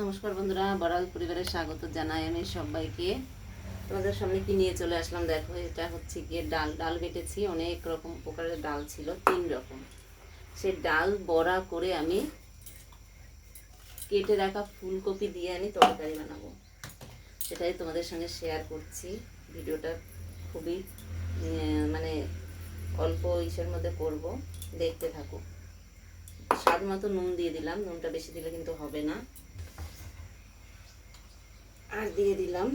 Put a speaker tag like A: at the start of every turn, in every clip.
A: নমস্কার বন্ধুরা, বড়াল পরিবারের স্বাগত জানাই আমি সবাইকে। তোমাদের সামনে কি নিয়ে চলে আসলাম দেখো, এটা হচ্ছে গিয়ে ডাল ডাল বেটেছি, অনেক রকম প্রকারের ডাল ছিল, তিন রকম। সে ডাল বড়া করে আমি কেটে রাখা ফুলকপি দিয়ে আমি তরকারি বানাবো। সেটাই তোমাদের সঙ্গে শেয়ার করছি। ভিডিওটা খুবই মানে অল্প ইসের মধ্যে করব, দেখতে থাকো। স্বাদ মতো নুন দিয়ে দিলাম, নুনটা বেশি দিলে কিন্তু হবে না। আর দিয়ে দিলাম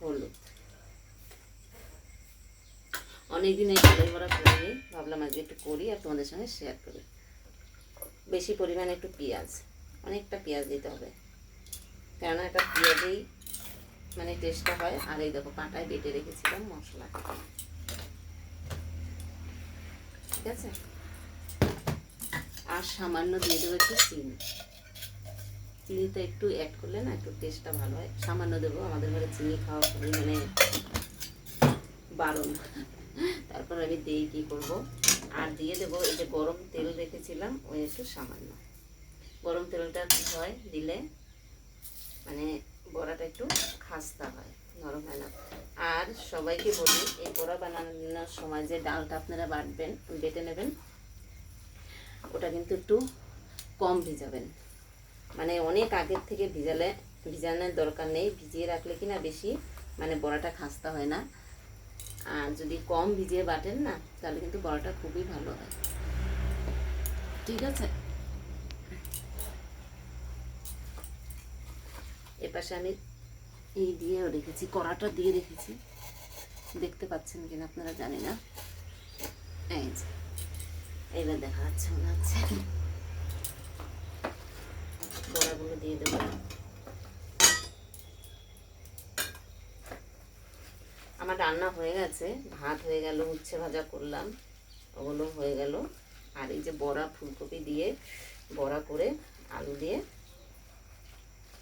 A: হলুদ। অনেকদিন এই ডালের বড়া করিনি ভাবলাম আজকে একটু করি আর তোমাদের সঙ্গে শেয়ার করি। বেশি পরিমাণে একটু পেঁয়াজ, অনেকটা পেঁয়াজ দিতে হবে। কেননা একটা পেঁয়াজেই মানে টেস্টটা হয়। আর এই দেখো পাটায় বেটে রেখেছিলাম মশলা ঠিক আছে? আর সামান্য দিয়ে দেবো একটু চিনি। চিনিটা একটু অ্যাড করলে না একটু টেস্টটা ভালো হয়। সামান্য দেবো, আমাদের ঘরে চিনি খাওয়া খুবই মানে বারণ। তারপর আমি দিই কী করব? আর দিয়ে দেবো এই যে গরম তেল রেখেছিলাম, ওই একটু সামান্য। গরম তেলটা হয়? দিলে মানে বড়াটা একটু খাস্তা হয়, নরম হয় না। আর সবাইকে বলি, এই বড়া বানানোর সময় যে ডালটা আপনারা বাটবেন, বেটে নেবেন, ওটা কিন্তু একটু কম ভিজাবেন। মানে অনেক আগের থেকে ভিজালে ভিজানোর দরকার নেই। ভিজিয়ে রাখলে কি না বেশি মানে বড়াটা খাস্তা হয় না। আর যদি কম ভিজিয়ে বাটেন না, তাহলে কিন্তু বড়াটা খুবই ভালো হয়। ঠিক আছে? এপাশে আমি এই দিয়েও রেখেছি, কড়াটা দিয়ে রেখেছি। দেখতে পাচ্ছেন কিনা আপনারা জানি না। এই যে এইবার দেখা যাচ্ছে মনে হচ্ছে। বড়াগুলো দিয়ে দেবো। আমার রান্না হয়ে গেছে, ভাত হয়ে গেল, উচ্ছে ভাজা করলাম, ওগুলো হয়ে গেল। আর এই যে বড়া ফুলকপি দিয়ে বড়া করে আলু দিয়ে,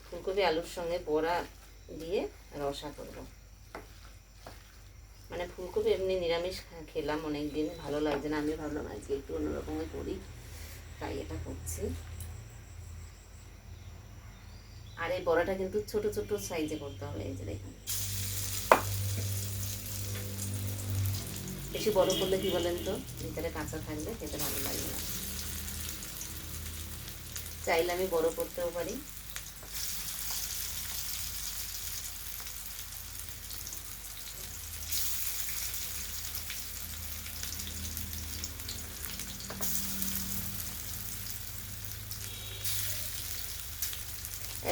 A: ফুলকপি আলুর সঙ্গে বড়া দিয়ে রসা করব। মানে ফুলকপি এমনি নিরামিষ খেলাম অনেক দিন ভালো লাগছে না, আমি ভাবলাম আজকে একটু অন্যরকমের করি, তাই এটা করছি। আর এই বড়াটা কিন্তু ছোট ছোট সাইজে করতে হবে, এই যে দেখুন। বেশি বড় করলে কি বলেন তো? ভিতরে কাঁচা থাকবে খেতে ভালো লাগবে না। চাইলে আমি বড় করতেও পারি।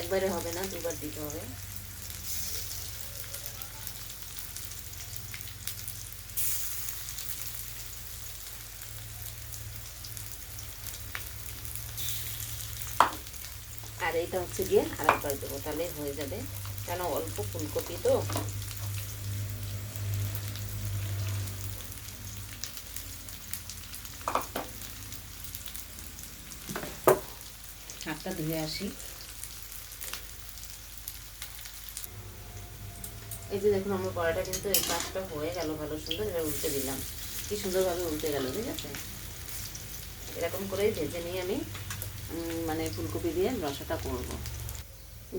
A: একবারে হবে না, দুবার দিতে হবে। আর এইটা হচ্ছে গিয়ে আর একবার দেবো, তাহলে হয়ে যাবে। কেন, অল্প ফুলকপি তো। হাতটা ধুয়ে আসি। এই যে দেখুন, আমার কড়াটা কিন্তু এই পাশটা হয়ে গেল ভালো সুন্দর, এবার উল্টে দিলাম। কি সুন্দরভাবে উল্টে গেল, ঠিক আছে? এরকম করেই ভেজে নিয়ে আমি মানে ফুলকপি দিয়ে রসাটা করব।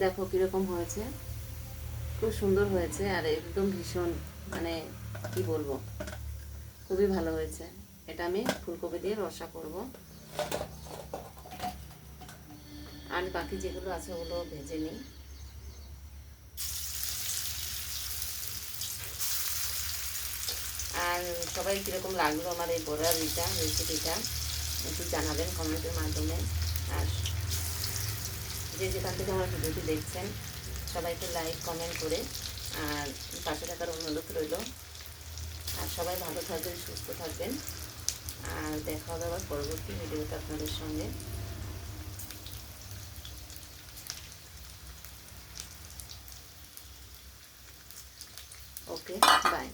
A: দেখো কীরকম হয়েছে। খুব সুন্দর হয়েছে আর একদম ভীষণ মানে কি বলব, খুবই ভালো হয়েছে। এটা আমি ফুলকপি দিয়ে রসা করব। আর বাকি যেগুলো আছে ওগুলো ভেজে নিই। আর সবাই কীরকম লাগল আমার এই বড়ার ইটা রেসিপিটা একটু জানাবেন কমেন্টের মাধ্যমে। আর যে যেখান থেকে আমার ভিডিওটি দেখছেন, সবাইকে লাইক কমেন্ট করে, আর পাশে থাকার অনুরোধ রইল। আর সবাই ভালো থাকবেন, সুস্থ থাকবেন। আর দেখা হবে আবার পরবর্তী ভিডিওতে আপনাদের সঙ্গে। Okay bye